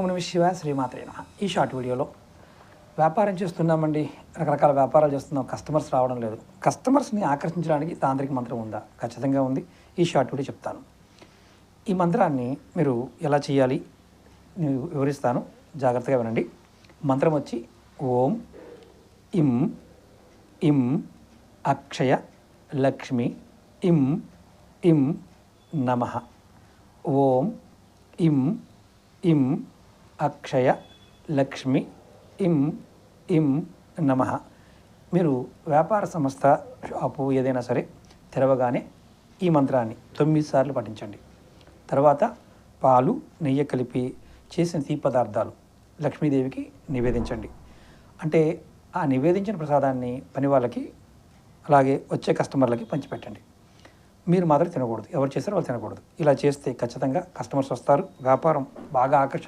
ఓం నమ శివ శ్రీమాత్రేన ఈ షార్ట్ వీడియోలో వ్యాపారం చేస్తున్నామండి. రకరకాల వ్యాపారాలు చేస్తున్నాం. కస్టమర్స్ రావడం లేదు. కస్టమర్స్ని ఆకర్షించడానికి తాంత్రిక మంత్రం ఉందా? ఖచ్చితంగా ఉంది. ఈ షార్ట్ వీడియో చెప్తాను. ఈ మంత్రాన్ని మీరు ఎలా చేయాలి? నేను వివరిస్తాను. జాగ్రత్తగా వినండి. మంత్రం వచ్చి ఓం ఇం ఇం అక్షయ లక్ష్మి ఇం ఇం నమ. ఓం ఇం ఇం అక్షయ లక్ష్మి ఇం ఇం నమ. మీరు వ్యాపార సంస్థ షాపు ఏదైనా సరే తెరవగానే ఈ మంత్రాన్ని తొమ్మిది సార్లు పఠించండి. తర్వాత పాలు నెయ్యి కలిపి చేసిన తీపి పదార్థాలు లక్ష్మీదేవికి నివేదించండి. అంటే ఆ నివేదించిన ప్రసాదాన్ని పని వాళ్ళకి అలాగే వచ్చే కస్టమర్లకి పంచిపెట్టండి. మీరు మాత్రం తినకూడదు. ఎవరు చేస్తారో వాళ్ళు తినకూడదు. ఇలా చేస్తే ఖచ్చితంగా కస్టమర్స్ వస్తారు. వ్యాపారం బాగా ఆకర్ష